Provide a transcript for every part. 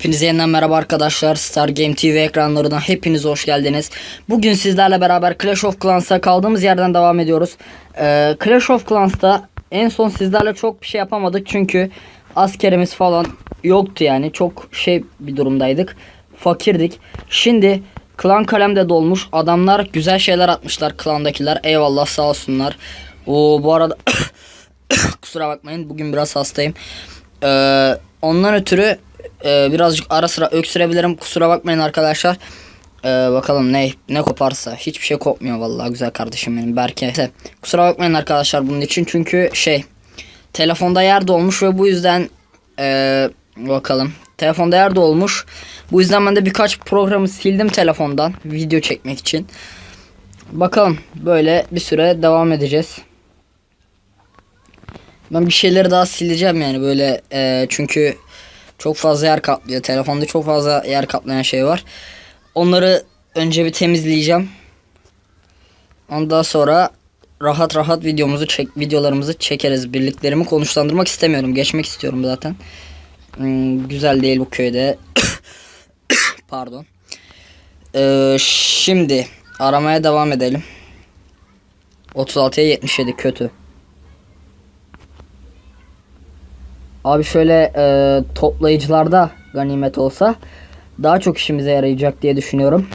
Hepinize yeniden merhaba arkadaşlar. Star Game TV ekranlarına hepiniz hoş geldiniz. Bugün sizlerle beraber Clash of Clans'a kaldığımız yerden devam ediyoruz. Ee, Clash of Clans'ta en son sizlerle çok bir şey yapamadık çünkü askerimiz falan yoktu yani. Çok şey bir durumdaydık. Fakirdik. Şimdi klan kalemde dolmuş. Adamlar güzel şeyler atmışlar klandakiler. Eyvallah sağ olsunlar. Oo bu arada kusura bakmayın bugün biraz hastayım. Ee, ondan ötürü e, birazcık ara sıra öksürebilirim. Kusura bakmayın arkadaşlar. Ee, bakalım ne ne koparsa. Hiçbir şey kopmuyor vallahi güzel kardeşim benim Berke. Kusura bakmayın arkadaşlar bunun için. Çünkü şey telefonda yer dolmuş ve bu yüzden e, bakalım. Telefonda yer dolmuş. Bu yüzden ben de birkaç programı sildim telefondan video çekmek için. Bakalım böyle bir süre devam edeceğiz. Ben bir şeyleri daha sileceğim yani böyle e, çünkü çok fazla yer kaplıyor. Telefonda çok fazla yer kaplayan şey var. Onları önce bir temizleyeceğim. Ondan sonra rahat rahat videomuzu çek videolarımızı çekeriz. Birliklerimi konuşlandırmak istemiyorum. Geçmek istiyorum zaten. Hmm, güzel değil bu köyde. Pardon. Ee, şimdi aramaya devam edelim. 36'ya 77 kötü. Abi şöyle e, toplayıcılarda ganimet olsa daha çok işimize yarayacak diye düşünüyorum.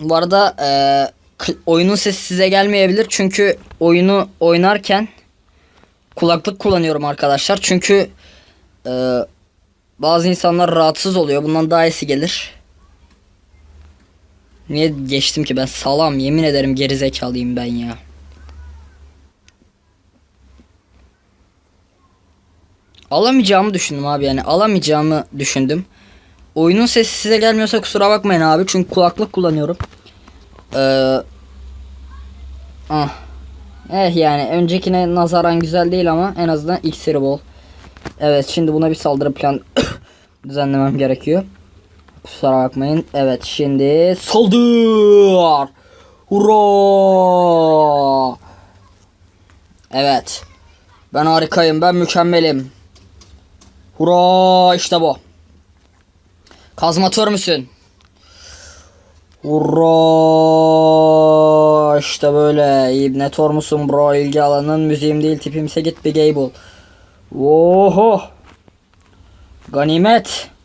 Bu arada e, oyunun sesi size gelmeyebilir çünkü oyunu oynarken kulaklık kullanıyorum arkadaşlar. Çünkü e, bazı insanlar rahatsız oluyor. Bundan daha iyisi gelir. Niye geçtim ki ben salam yemin ederim gerizekalıyım ben ya. Alamayacağımı düşündüm abi yani alamayacağımı düşündüm. Oyunun sesi size gelmiyorsa kusura bakmayın abi çünkü kulaklık kullanıyorum. Ee, ah. Eh yani öncekine nazaran güzel değil ama en azından iksiri bol. Evet şimdi buna bir saldırı plan düzenlemem gerekiyor. Kusura bakmayın. Evet şimdi saldır. Hurra. Evet. Ben harikayım. Ben mükemmelim. Hurra işte bu. Kazmatör müsün? Hurra işte böyle. İbnetor musun bro? İlgi alanın müziğim değil tipimse git bir gay bul. Oho. Ganimet.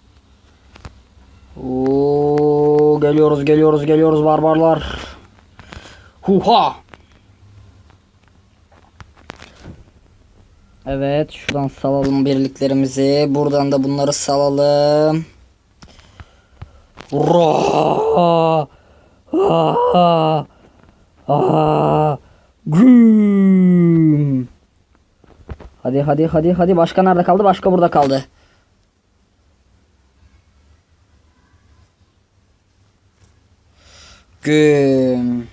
Oo, geliyoruz geliyoruz geliyoruz barbarlar. Huha. Evet şuradan salalım birliklerimizi. Buradan da bunları salalım. Ra! Güm! Hadi hadi hadi hadi başka nerede kaldı? Başka burada kaldı. Güm.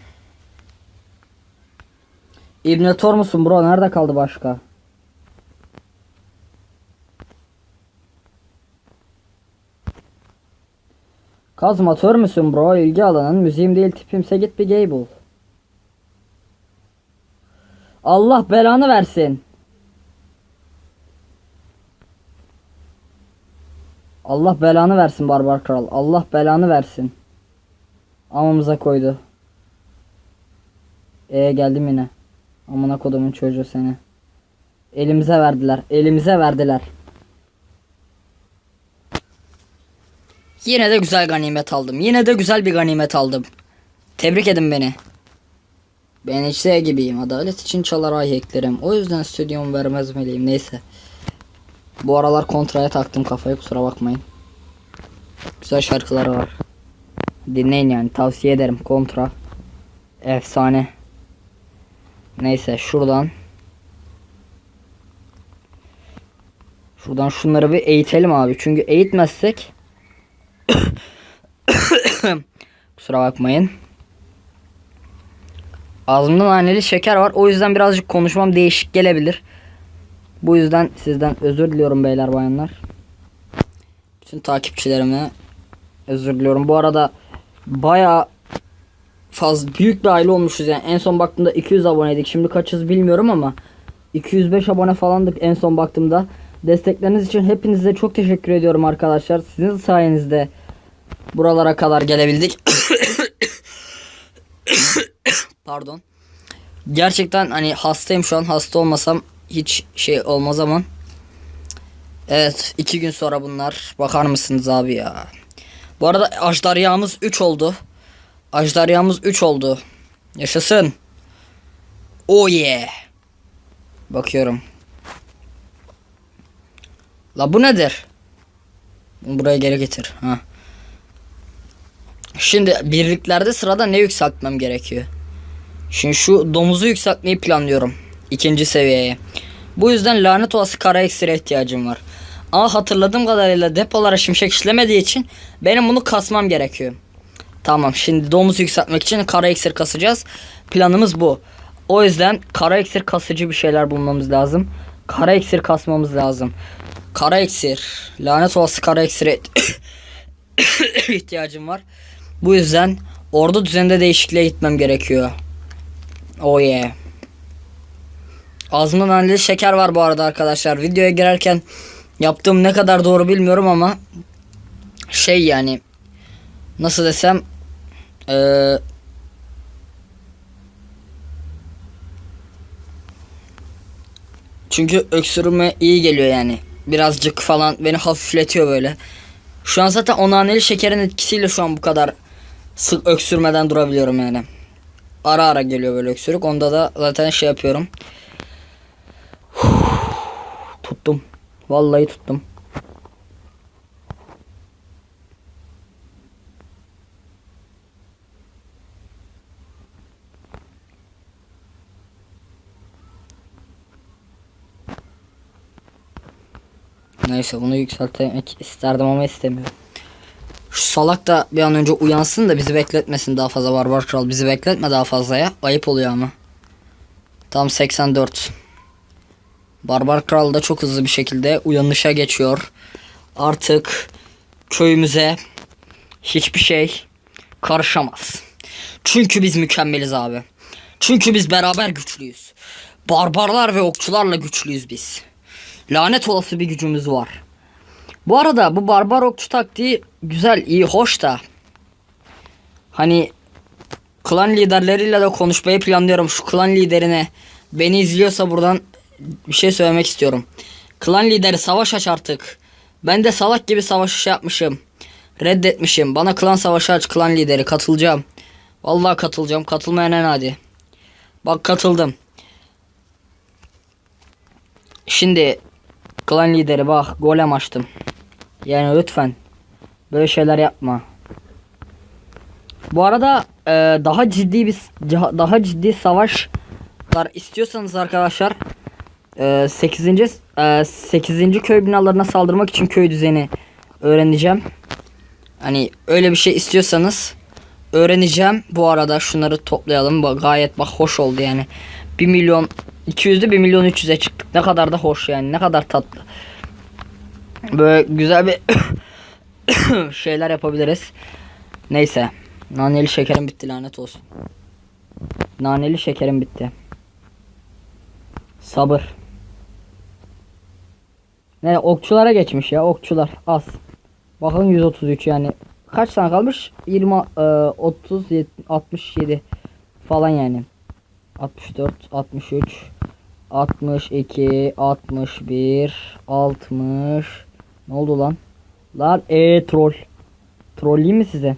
İbn Tor musun bro? Nerede kaldı başka? Kazmatör müsün bro? İlgi alanın müziğim değil tipimse git bir gay bul. Allah belanı versin. Allah belanı versin barbar kral. Allah belanı versin. Amamıza koydu. E geldim yine. Amına kodumun çocuğu seni. Elimize verdiler. Elimize verdiler. Yine de güzel ganimet aldım. Yine de güzel bir ganimet aldım. Tebrik edin beni. Ben işte gibiyim. Adalet için çalar ay eklerim. O yüzden stüdyomu vermez miyim? Neyse. Bu aralar kontraya taktım kafayı kusura bakmayın. Güzel şarkıları var. Dinleyin yani tavsiye ederim kontra. Efsane. Neyse şuradan. Şuradan şunları bir eğitelim abi. Çünkü eğitmezsek Kusura bakmayın. Ağzımda naneli şeker var. O yüzden birazcık konuşmam değişik gelebilir. Bu yüzden sizden özür diliyorum beyler bayanlar. Bütün takipçilerime özür diliyorum. Bu arada baya fazla büyük bir aile olmuşuz yani. En son baktığımda 200 aboneydik. Şimdi kaçız bilmiyorum ama 205 abone falandık en son baktığımda. Destekleriniz için hepinize çok teşekkür ediyorum arkadaşlar. Sizin sayenizde buralara kadar gelebildik. Pardon. Gerçekten hani hastayım şu an. Hasta olmasam hiç şey olmaz ama. Evet iki gün sonra bunlar. Bakar mısınız abi ya. Bu arada ajdaryamız 3 oldu. Ajdaryamız 3 oldu. Yaşasın. Oh yeah. Bakıyorum. La bu nedir? Bunu buraya geri getir. Ha. Şimdi birliklerde sırada ne yükseltmem gerekiyor? Şimdi şu domuzu yükseltmeyi planlıyorum. ikinci seviyeye. Bu yüzden lanet olası kara eksire ihtiyacım var. Ama hatırladığım kadarıyla depolara şimşek işlemediği için benim bunu kasmam gerekiyor. Tamam şimdi domuzu yükseltmek için kara eksir kasacağız. Planımız bu. O yüzden kara eksir kasıcı bir şeyler bulmamız lazım. Kara eksir kasmamız lazım. Kara eksir. Lanet olası kara eksire ihtiyacım var. Bu yüzden ordu düzeninde değişikliğe gitmem gerekiyor. Oh yeah. Ağzımda naneli şeker var bu arada arkadaşlar. Videoya girerken yaptığım ne kadar doğru bilmiyorum ama şey yani nasıl desem eee çünkü öksürüme iyi geliyor yani. Birazcık falan beni hafifletiyor böyle. Şu an zaten o naneli şekerin etkisiyle şu an bu kadar sık öksürmeden durabiliyorum yani. Ara ara geliyor böyle öksürük. Onda da zaten şey yapıyorum. tuttum. Vallahi tuttum. Neyse bunu yükseltmek isterdim ama istemiyorum. Şu salak da bir an önce uyansın da bizi bekletmesin daha fazla Barbar Kral. Bizi bekletme daha fazla ya. Ayıp oluyor ama. Tam 84. Barbar Kral da çok hızlı bir şekilde uyanışa geçiyor. Artık köyümüze hiçbir şey karışamaz. Çünkü biz mükemmeliz abi. Çünkü biz beraber güçlüyüz. Barbarlar ve okçularla güçlüyüz biz. Lanet olası bir gücümüz var. Bu arada bu barbar okçu taktiği güzel, iyi, hoş da. Hani klan liderleriyle de konuşmayı planlıyorum. Şu klan liderine beni izliyorsa buradan bir şey söylemek istiyorum. Klan lideri savaş aç artık. Ben de salak gibi savaş yapmışım. Reddetmişim. Bana klan savaşı aç klan lideri katılacağım. Vallahi katılacağım. Katılmayan en hadi. Bak katıldım. Şimdi klan lideri bak golem açtım. Yani lütfen böyle şeyler yapma. Bu arada e, daha ciddi bir daha ciddi savaşlar istiyorsanız arkadaşlar e, 8. E, 8. köy binalarına saldırmak için köy düzeni öğreneceğim. Hani öyle bir şey istiyorsanız öğreneceğim. Bu arada şunları toplayalım. Gayet bak hoş oldu yani. 1 milyon 200'de 1 milyon 300'e çıktık. Ne kadar da hoş yani. Ne kadar tatlı. Böyle güzel bir şeyler yapabiliriz. Neyse. Naneli şekerim bitti lanet olsun. Naneli şekerim bitti. Sabır. Ne okçulara geçmiş ya okçular az. Bakın 133 yani. Kaç tane kalmış? 20 e, 30 67 falan yani. 64 63 62 61 60 Ne oldu lan? Lan e troll. Trolleyim mi size?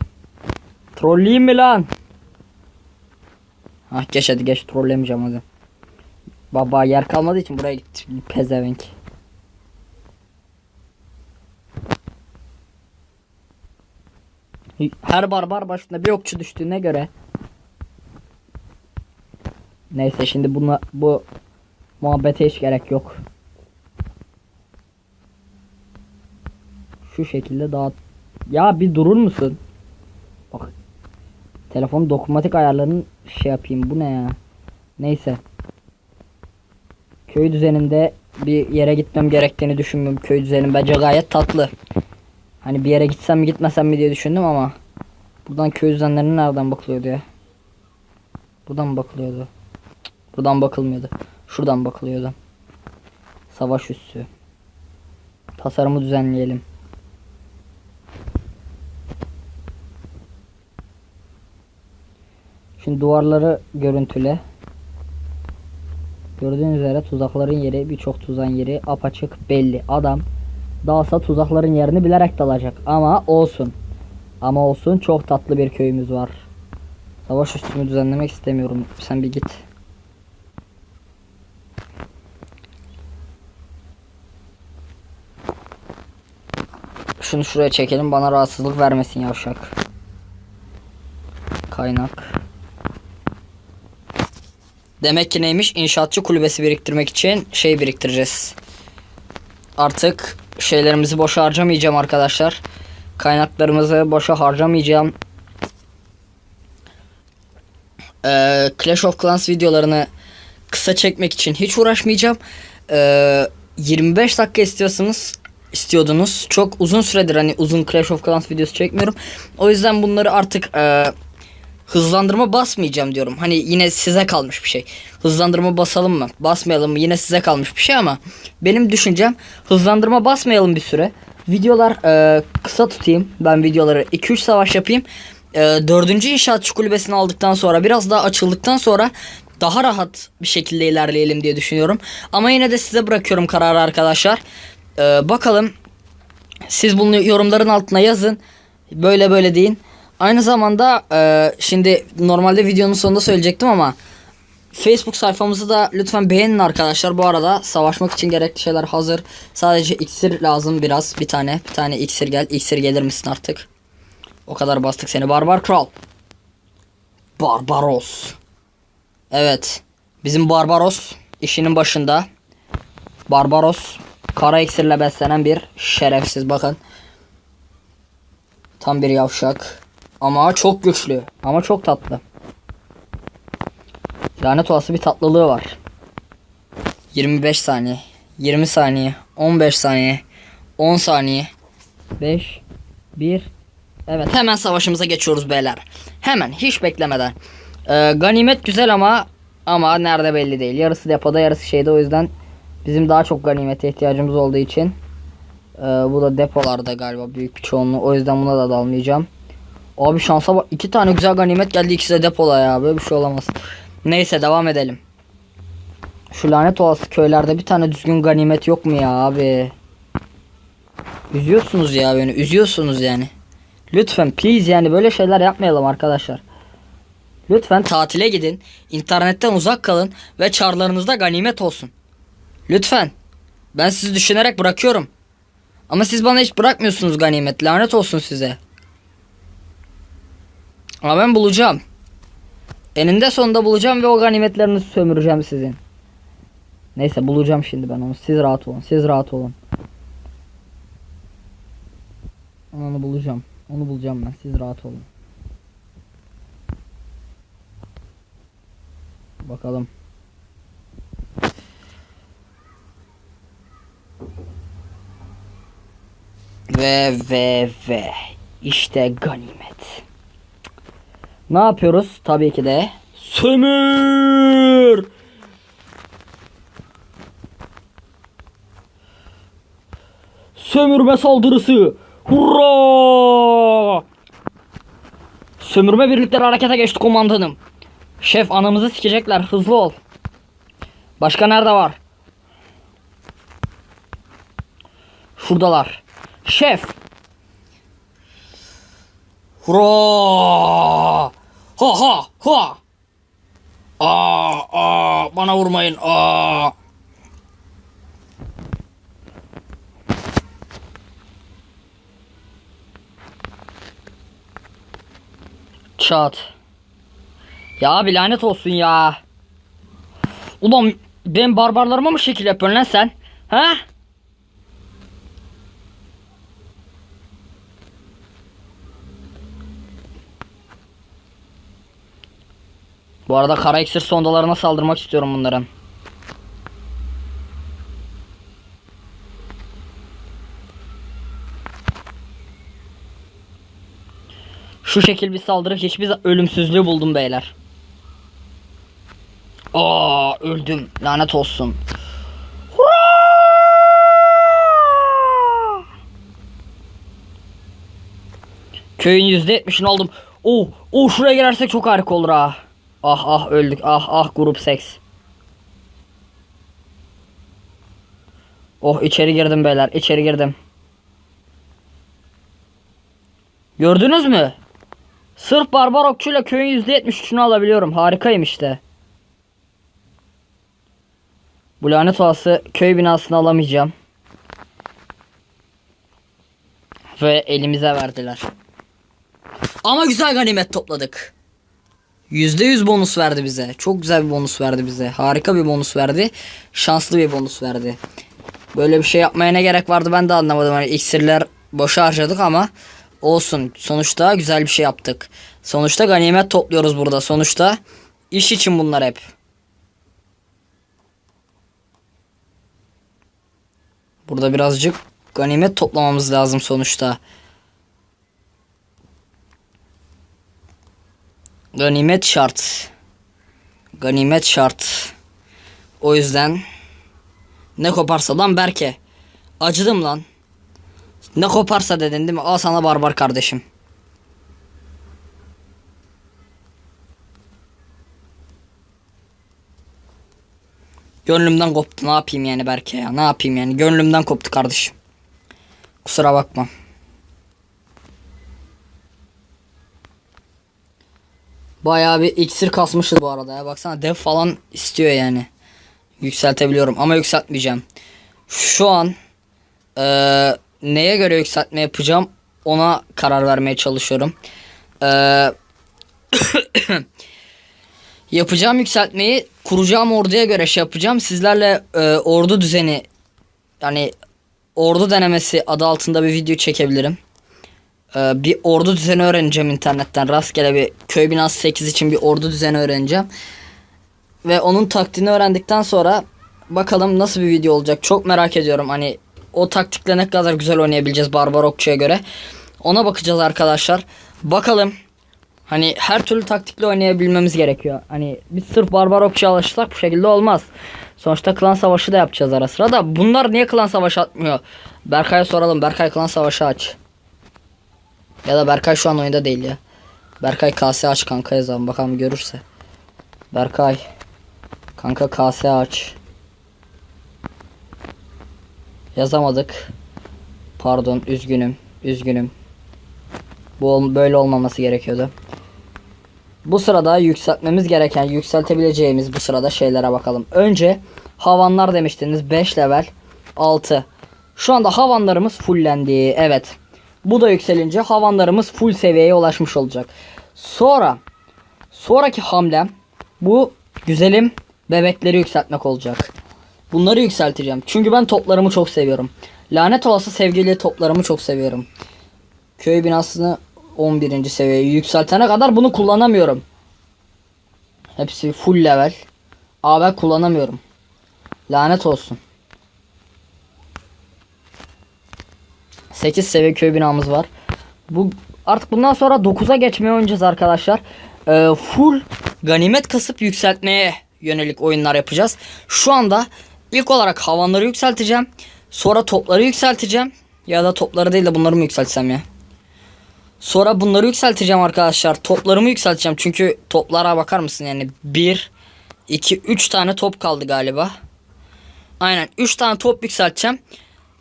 Trolleyim mi lan? Ah geç hadi geç trollemeyeceğim hadi. Baba yer kalmadığı için buraya gitti pezevenk. Her barbar başında bir okçu düştüğüne göre Neyse şimdi buna bu muhabbete hiç gerek yok. Şu şekilde dağıt. Ya bir durur musun? Bak. Telefon dokunmatik ayarlarını şey yapayım. Bu ne ya? Neyse. Köy düzeninde bir yere gitmem gerektiğini düşünmüyorum. Köy düzenim bence gayet tatlı. Hani bir yere gitsem mi gitmesem mi diye düşündüm ama buradan köy düzenlerine nereden bakılıyordu ya? Buradan mı bakılıyordu? Buradan bakılmıyordu. Şuradan bakılıyordu. Savaş üssü. Tasarımı düzenleyelim. Şimdi duvarları görüntüle. Gördüğünüz üzere tuzakların yeri birçok tuzağın yeri apaçık belli. Adam dalsa tuzakların yerini bilerek dalacak ama olsun. Ama olsun çok tatlı bir köyümüz var. Savaş üstümü düzenlemek istemiyorum. Sen bir git. Şunu şuraya çekelim bana rahatsızlık vermesin yavşak. Kaynak. Demek ki neymiş? İnşaatçı kulübesi biriktirmek için şey biriktireceğiz. Artık şeylerimizi boşa harcamayacağım arkadaşlar. Kaynaklarımızı boşa harcamayacağım. Ee, Clash of Clans videolarını kısa çekmek için hiç uğraşmayacağım. Ee, 25 dakika istiyorsanız istiyordunuz. Çok uzun süredir hani uzun Clash of Clans videosu çekmiyorum. O yüzden bunları artık e, hızlandırma basmayacağım diyorum. Hani yine size kalmış bir şey. Hızlandırma basalım mı? Basmayalım mı? Yine size kalmış bir şey ama benim düşüncem hızlandırma basmayalım bir süre. Videolar e, kısa tutayım. Ben videoları 2-3 savaş yapayım. E, dördüncü inşaatçı kulübesini aldıktan sonra biraz daha açıldıktan sonra daha rahat bir şekilde ilerleyelim diye düşünüyorum. Ama yine de size bırakıyorum kararı arkadaşlar. E, bakalım siz bunu yorumların altına yazın. Böyle böyle deyin. Aynı zamanda e, şimdi normalde videonun sonunda söyleyecektim ama Facebook sayfamızı da lütfen beğenin arkadaşlar. Bu arada savaşmak için gerekli şeyler hazır. Sadece iksir lazım biraz. Bir tane. Bir tane iksir gel. İksir gelir misin artık? O kadar bastık seni. Barbar Kral. Barbaros. Evet. Bizim Barbaros işinin başında. Barbaros kara iksirle beslenen bir şerefsiz bakın. Tam bir yavşak. Ama çok güçlü. Ama çok tatlı. Lanet olası bir tatlılığı var. 25 saniye. 20 saniye. 15 saniye. 10 saniye. 5 1 Evet hemen savaşımıza geçiyoruz beyler. Hemen hiç beklemeden. Ee, ganimet güzel ama ama nerede belli değil. Yarısı depoda yarısı şeyde o yüzden bizim daha çok ganimete ihtiyacımız olduğu için ee, bu da depolarda galiba büyük bir çoğunluğu. O yüzden buna da dalmayacağım. Abi şansa bak. iki tane güzel ganimet geldi. ikisi de depoda ya. Böyle bir şey olamaz. Neyse devam edelim. Şu lanet olası köylerde bir tane düzgün ganimet yok mu ya abi? Üzüyorsunuz ya beni. Üzüyorsunuz yani. Lütfen please yani böyle şeyler yapmayalım arkadaşlar. Lütfen tatile gidin. internetten uzak kalın ve çarlarınızda ganimet olsun. Lütfen. Ben sizi düşünerek bırakıyorum. Ama siz bana hiç bırakmıyorsunuz ganimet. Lanet olsun size. Ama ben bulacağım. Eninde sonunda bulacağım ve o ganimetlerini sömüreceğim sizin. Neyse bulacağım şimdi ben onu. Siz rahat olun. Siz rahat olun. Onu bulacağım. Onu bulacağım ben. Siz rahat olun. Bakalım. Ve ve ve işte ganimet. Ne yapıyoruz? Tabii ki de sömür. Sömürme saldırısı. Hurra! Sömürme birlikleri harekete geçti komandanım. Şef anamızı sikecekler. Hızlı ol. Başka nerede var? Şuradalar. Şef. Hurra! Ha ha ha! Aa, aa, bana vurmayın. Aa. Çat. Ya abi lanet olsun ya. Ulan ben barbarlarıma mı şekil yapıyorsun lan sen? Ha? Bu arada kara iksir sondalarına saldırmak istiyorum bunların. Şu şekil bir saldırı hiçbir ölümsüzlüğü buldum beyler. Aa! Öldüm. Lanet olsun. Köyün %70'ini aldım. Oh, oh şuraya girersek çok harika olur ha. Ah ah öldük. Ah ah grup seks. Oh içeri girdim beyler. içeri girdim. Gördünüz mü? Sırf barbar okçuyla köyün %73'ünü alabiliyorum. Harikayım işte. Bu lanet olası köy binasını alamayacağım. Ve elimize verdiler. Ama güzel ganimet topladık. %100 bonus verdi bize. Çok güzel bir bonus verdi bize. Harika bir bonus verdi. Şanslı bir bonus verdi. Böyle bir şey yapmaya ne gerek vardı ben de anlamadım. Hani iksirler boşa harcadık ama olsun. Sonuçta güzel bir şey yaptık. Sonuçta ganimet topluyoruz burada. Sonuçta iş için bunlar hep. Burada birazcık ganimet toplamamız lazım sonuçta. Ganimet şart. Ganimet şart. O yüzden ne koparsa lan Berke. Acıdım lan. Ne koparsa dedin değil mi? Al sana barbar kardeşim. Gönlümden koptu. Ne yapayım yani Berke ya? Ne yapayım yani? Gönlümden koptu kardeşim. Kusura bakma. Bayağı bir iksir kasmışız bu arada ya. Baksana dev falan istiyor yani. Yükseltebiliyorum ama yükseltmeyeceğim. Şu an eee, neye göre yükseltme yapacağım ona karar vermeye çalışıyorum. Eee yapacağım yükseltmeyi kuracağım orduya göre şey yapacağım. Sizlerle e, ordu düzeni yani ordu denemesi adı altında bir video çekebilirim. E, bir ordu düzeni öğreneceğim internetten. Rastgele bir köy binası 8 için bir ordu düzeni öğreneceğim. Ve onun taktiğini öğrendikten sonra bakalım nasıl bir video olacak. Çok merak ediyorum. Hani o taktikle ne kadar güzel oynayabileceğiz Barbar Okçu'ya göre. Ona bakacağız arkadaşlar. Bakalım Hani her türlü taktikle oynayabilmemiz gerekiyor. Hani biz sırf barbar okçuya alışsak bu şekilde olmaz. Sonuçta klan savaşı da yapacağız ara sıra da. Bunlar niye klan savaşı atmıyor? Berkay'a soralım. Berkay klan savaşı aç. Ya da Berkay şu an oyunda değil ya. Berkay KS aç kanka yazalım bakalım görürse. Berkay. Kanka KS aç. Yazamadık. Pardon üzgünüm. Üzgünüm. Bu böyle olmaması gerekiyordu. Bu sırada yükseltmemiz gereken, yükseltebileceğimiz bu sırada şeylere bakalım. Önce havanlar demiştiniz 5 level 6. Şu anda havanlarımız fullendi. Evet. Bu da yükselince havanlarımız full seviyeye ulaşmış olacak. Sonra sonraki hamlem bu güzelim bebekleri yükseltmek olacak. Bunları yükselteceğim. Çünkü ben toplarımı çok seviyorum. Lanet olası sevgili toplarımı çok seviyorum. Köy binasını 11. seviyeye yükseltene kadar bunu kullanamıyorum. Hepsi full level. Aa kullanamıyorum. Lanet olsun. 8 seviye köy binamız var. Bu artık bundan sonra 9'a geçmeye oynayacağız arkadaşlar. Ee, full ganimet kasıp yükseltmeye yönelik oyunlar yapacağız. Şu anda ilk olarak havanları yükselteceğim. Sonra topları yükselteceğim. Ya da topları değil de bunları mı yükseltsem ya? Sonra bunları yükselteceğim arkadaşlar. Toplarımı yükselteceğim. Çünkü toplara bakar mısın? Yani 1, 2, 3 tane top kaldı galiba. Aynen 3 tane top yükselteceğim.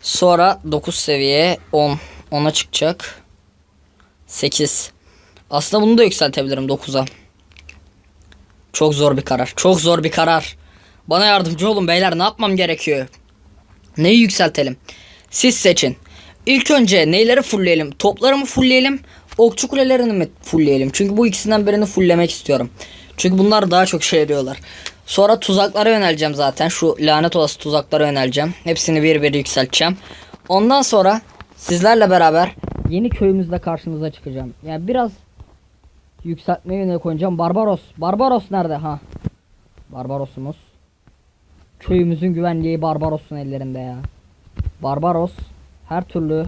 Sonra 9 seviye 10. 10'a çıkacak. 8. Aslında bunu da yükseltebilirim 9'a. Çok zor bir karar. Çok zor bir karar. Bana yardımcı olun beyler. Ne yapmam gerekiyor? Neyi yükseltelim? Siz seçin. İlk önce neyleri fullleyelim? Topları mı fullleyelim? Okçu kulelerini mi fullleyelim? Çünkü bu ikisinden birini fulllemek istiyorum. Çünkü bunlar daha çok şey ediyorlar. Sonra tuzaklara yöneleceğim zaten. Şu lanet olası tuzaklara yöneleceğim. Hepsini bir bir yükselteceğim. Ondan sonra sizlerle beraber yeni köyümüzde karşınıza çıkacağım. Yani biraz yükseltmeye yönelik oynayacağım. Barbaros. Barbaros nerede? Ha. Barbaros'umuz. Köyümüzün güvenliği Barbaros'un ellerinde ya. Barbaros her türlü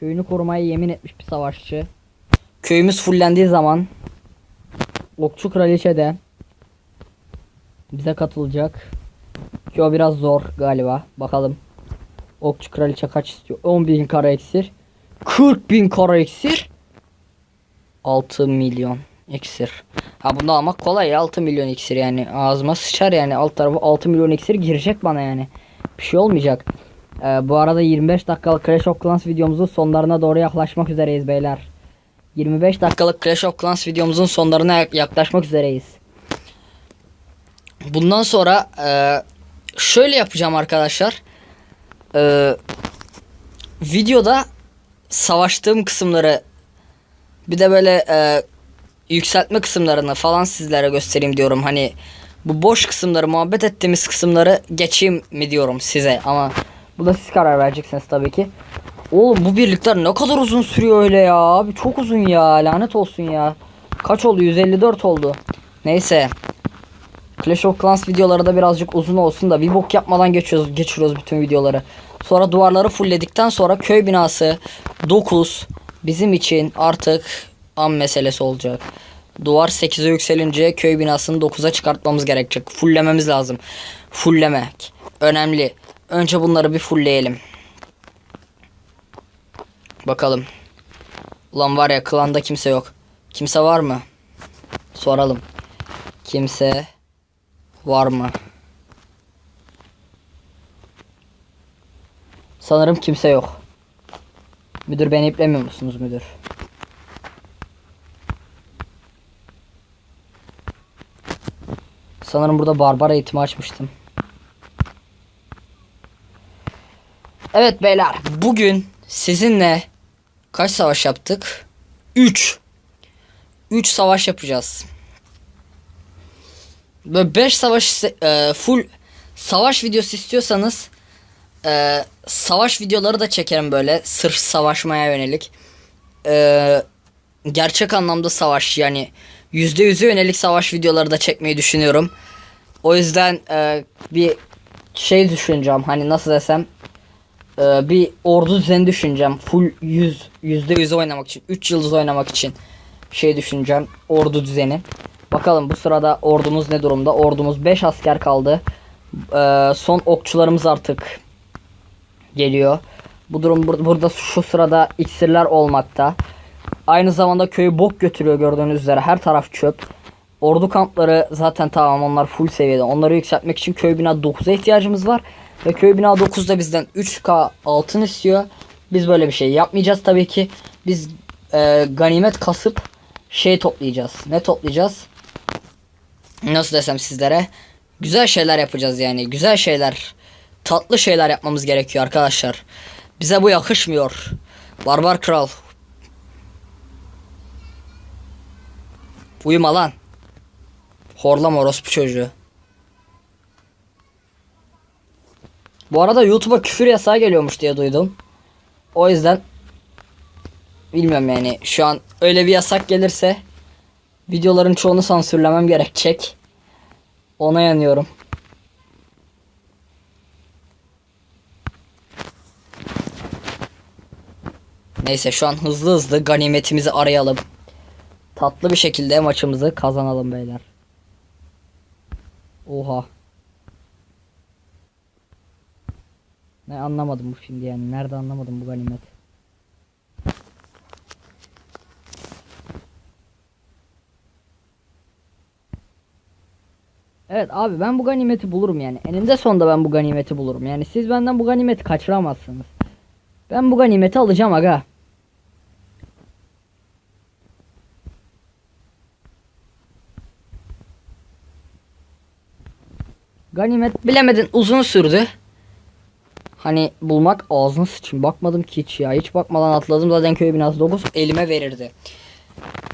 köyünü korumaya yemin etmiş bir savaşçı. Köyümüz fullendiği zaman Okçu Kraliçe de bize katılacak. Ki biraz zor galiba. Bakalım. Okçu kraliçe kaç istiyor? 10.000 kara iksir. 40.000 kara iksir. 6 milyon iksir. Ha bunu almak kolay ya 6 milyon iksir yani ağzıma sıçar yani alt tarafı 6 milyon iksir girecek bana yani. Bir şey olmayacak. Ee, bu arada 25 dakikalık Clash of Clans videomuzun sonlarına doğru yaklaşmak üzereyiz beyler. 25 dakikalık Clash of Clans videomuzun sonlarına yak- yaklaşmak üzereyiz. Bundan sonra e, şöyle yapacağım arkadaşlar. E, videoda savaştığım kısımları bir de böyle e, yükseltme kısımlarını falan sizlere göstereyim diyorum. Hani bu boş kısımları, muhabbet ettiğimiz kısımları geçeyim mi diyorum size ama bu da siz karar vereceksiniz tabii ki. Oğlum bu birlikler ne kadar uzun sürüyor öyle ya abi çok uzun ya lanet olsun ya. Kaç oldu 154 oldu. Neyse. Clash of Clans videoları da birazcık uzun olsun da bir bok yapmadan geçiyoruz, geçiriyoruz bütün videoları. Sonra duvarları fullledikten sonra köy binası 9 bizim için artık an meselesi olacak. Duvar 8'e yükselince köy binasını 9'a çıkartmamız gerekecek. Fulllememiz lazım. Fulllemek önemli. Önce bunları bir fullleyelim. Bakalım. Ulan var ya klanda kimse yok. Kimse var mı? Soralım. Kimse var mı? Sanırım kimse yok. Müdür beni iplemiyor musunuz müdür? Sanırım burada barbar eğitimi açmıştım. Evet beyler bugün sizinle kaç savaş yaptık? 3. 3 savaş yapacağız. Böyle 5 savaş e, full savaş videosu istiyorsanız e, savaş videoları da çekerim böyle sırf savaşmaya yönelik. E, gerçek anlamda savaş yani yüzde yüze yönelik savaş videoları da çekmeyi düşünüyorum. O yüzden e, bir şey düşüneceğim hani nasıl desem e, bir ordu düzeni düşüneceğim. Full yüz yüzde yüz oynamak için 3 yıldız oynamak için şey düşüneceğim ordu düzeni. Bakalım bu sırada ordumuz ne durumda? Ordumuz 5 asker kaldı. E, son okçularımız artık geliyor. Bu durum bur- burada şu sırada iksirler olmakta. Aynı zamanda köyü bok götürüyor gördüğünüz üzere. Her taraf çöp. Ordu kampları zaten tamam onlar full seviyede. Onları yükseltmek için köy bina 9'a ihtiyacımız var. Ve köy bina 9'da bizden 3k altın istiyor. Biz böyle bir şey yapmayacağız tabii ki. Biz e, ganimet kasıp şey toplayacağız. Ne toplayacağız? Nasıl desem sizlere? Güzel şeyler yapacağız yani. Güzel şeyler. Tatlı şeyler yapmamız gerekiyor arkadaşlar. Bize bu yakışmıyor. Barbar kral. Uyuma lan. Horlama orospu çocuğu. Bu arada YouTube'a küfür yasağı geliyormuş diye duydum. O yüzden bilmiyorum yani şu an öyle bir yasak gelirse videoların çoğunu sansürlemem gerekecek. Ona yanıyorum. Neyse şu an hızlı hızlı ganimetimizi arayalım. Tatlı bir şekilde maçımızı kazanalım beyler. Oha. Ne anlamadım bu şimdi yani. Nerede anlamadım bu ganimet. Evet abi ben bu ganimeti bulurum yani. Eninde sonunda ben bu ganimeti bulurum. Yani siz benden bu ganimeti kaçıramazsınız. Ben bu ganimeti alacağım aga. Ganimet bilemedin uzun sürdü. Hani bulmak ağzını sıçayım. Bakmadım ki hiç ya. Hiç bakmadan atladım zaten köy binası 9 elime verirdi.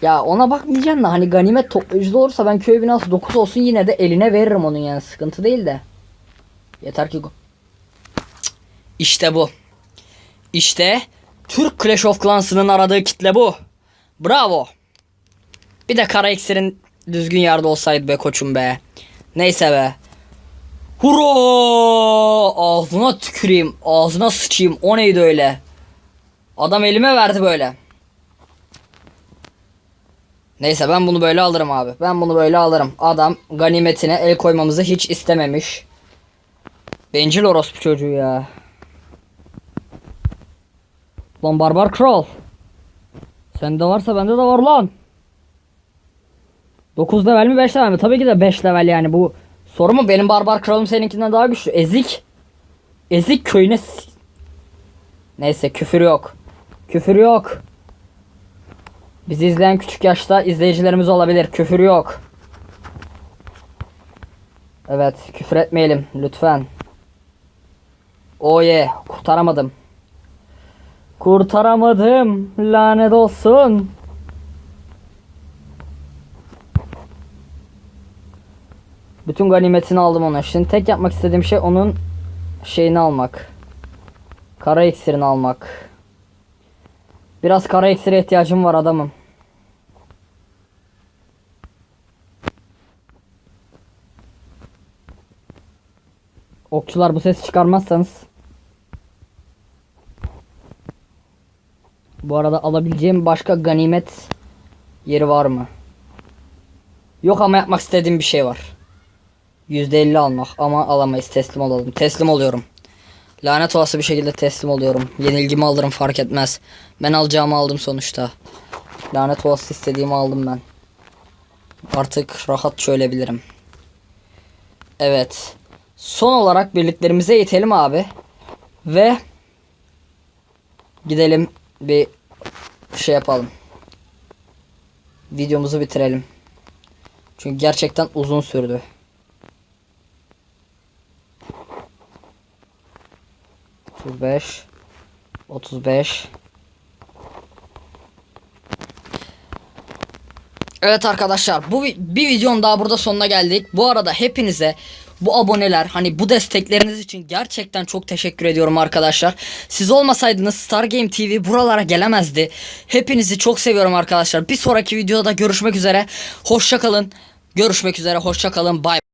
Ya ona bakmayacaksın da hani ganimet toplayıcı olursa ben köy binası 9 olsun yine de eline veririm onun yani sıkıntı değil de. Yeter ki. İşte bu. İşte Türk Clash of Clans'ının aradığı kitle bu. Bravo. Bir de kara iksirin düzgün yerde olsaydı be koçum be. Neyse be. Hurra! Ağzına tüküreyim. Ağzına sıçayım. O neydi öyle? Adam elime verdi böyle. Neyse ben bunu böyle alırım abi. Ben bunu böyle alırım. Adam ganimetine el koymamızı hiç istememiş. Bencil orospu çocuğu ya. Lan barbar kral. Sende varsa bende de var lan. 9 level mi 5 level mi? Tabii ki de 5 level yani bu. Soru mu? Benim barbar kralım seninkinden daha güçlü. Ezik. Ezik köyüne Neyse küfür yok. Küfür yok. Bizi izleyen küçük yaşta izleyicilerimiz olabilir. Küfür yok. Evet küfür etmeyelim lütfen. Oye kurtaramadım. Kurtaramadım. Lanet olsun. Bütün ganimetini aldım ona. Şimdi tek yapmak istediğim şey onun şeyini almak. Kara iksirini almak. Biraz kara iksire ihtiyacım var adamım. Okçular bu ses çıkarmazsanız Bu arada alabileceğim başka ganimet yeri var mı? Yok ama yapmak istediğim bir şey var. %50 almak ama alamayız teslim olalım. Teslim oluyorum. Lanet olası bir şekilde teslim oluyorum. Yenilgimi alırım fark etmez. Ben alacağımı aldım sonuçta. Lanet olası istediğimi aldım ben. Artık rahatça ölebilirim. Evet. Son olarak birliklerimize itelim abi. Ve gidelim bir şey yapalım. Videomuzu bitirelim. Çünkü gerçekten uzun sürdü. Otuz beş. Otuz beş. Evet arkadaşlar bu bir videonun daha burada sonuna geldik. Bu arada hepinize bu aboneler hani bu destekleriniz için gerçekten çok teşekkür ediyorum arkadaşlar. Siz olmasaydınız Star Game TV buralara gelemezdi. Hepinizi çok seviyorum arkadaşlar. Bir sonraki videoda görüşmek üzere. Hoşça kalın. Görüşmek üzere. Hoşça kalın. Bye.